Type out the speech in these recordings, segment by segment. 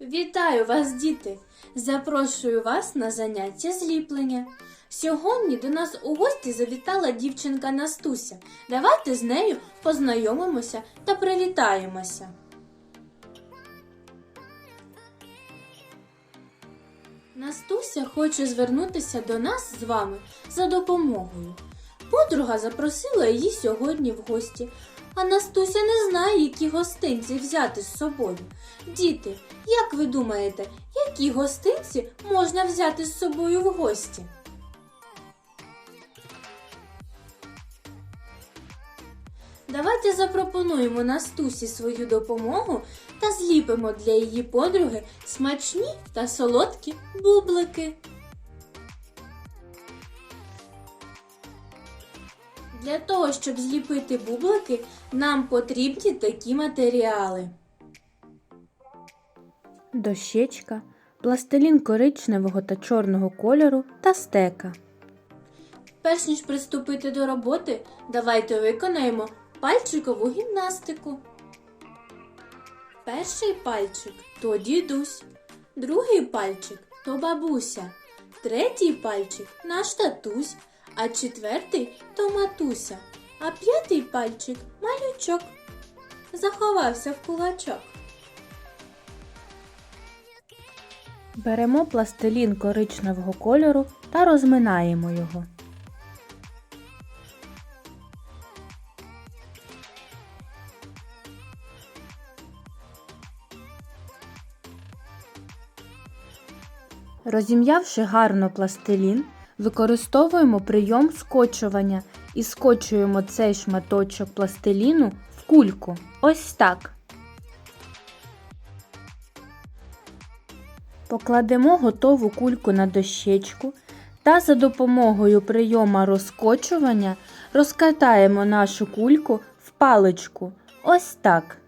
Вітаю вас, діти! Запрошую вас на заняття зліплення. Сьогодні до нас у гості завітала дівчинка Настуся. Давайте з нею познайомимося та привітаємося. Настуся хоче звернутися до нас з вами за допомогою. Подруга запросила її сьогодні в гості, а Настуся не знає, які гостинці взяти з собою. Діти, як ви думаєте, які гостинці можна взяти з собою в гості? Давайте запропонуємо Настусі свою допомогу та зліпимо для її подруги смачні та солодкі бублики. Для того, щоб зліпити бублики, нам потрібні такі матеріали. дощечка, пластилін коричневого та чорного кольору та стека. Перш ніж приступити до роботи, давайте виконаємо пальчикову гімнастику. Перший пальчик то дідусь, другий пальчик то бабуся, третій пальчик наш татусь, а четвертий то матуся, а п'ятий пальчик малючок. Заховався в кулачок. Беремо пластилін коричневого кольору та розминаємо його. Розім'явши гарно пластилін, використовуємо прийом скочування і скочуємо цей шматочок пластиліну в кульку. Ось так. Покладемо готову кульку на дощечку та за допомогою прийома розкочування розкатаємо нашу кульку в паличку. Ось так.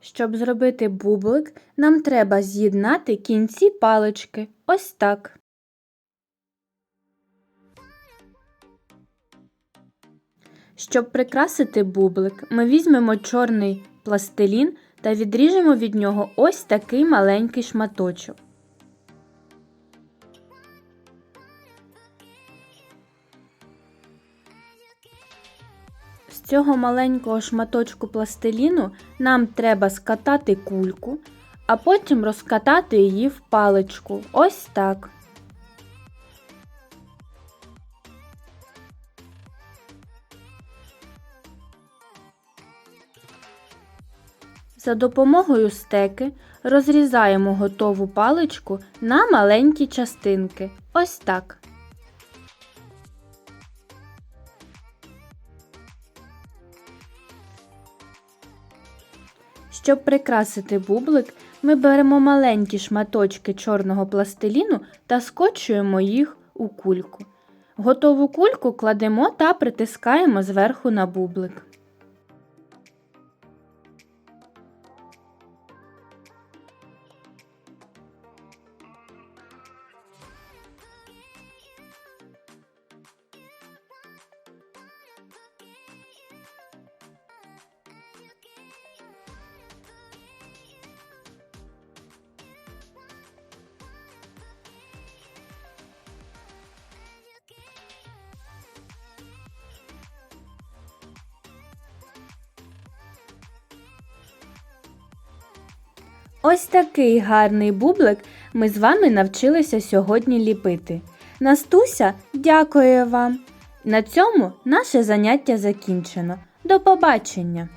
Щоб зробити бублик, нам треба з'єднати кінці палички. Ось так. Щоб прикрасити бублик, ми візьмемо чорний пластилін та відріжемо від нього ось такий маленький шматочок. З цього маленького шматочку пластиліну нам треба скатати кульку, а потім розкатати її в паличку. Ось так. За допомогою стеки розрізаємо готову паличку на маленькі частинки. Ось так. Щоб прикрасити бублик, ми беремо маленькі шматочки чорного пластиліну та скочуємо їх у кульку. Готову кульку кладемо та притискаємо зверху на бублик. Ось такий гарний бублик ми з вами навчилися сьогодні ліпити. Настуся дякує вам. На цьому наше заняття закінчено. До побачення!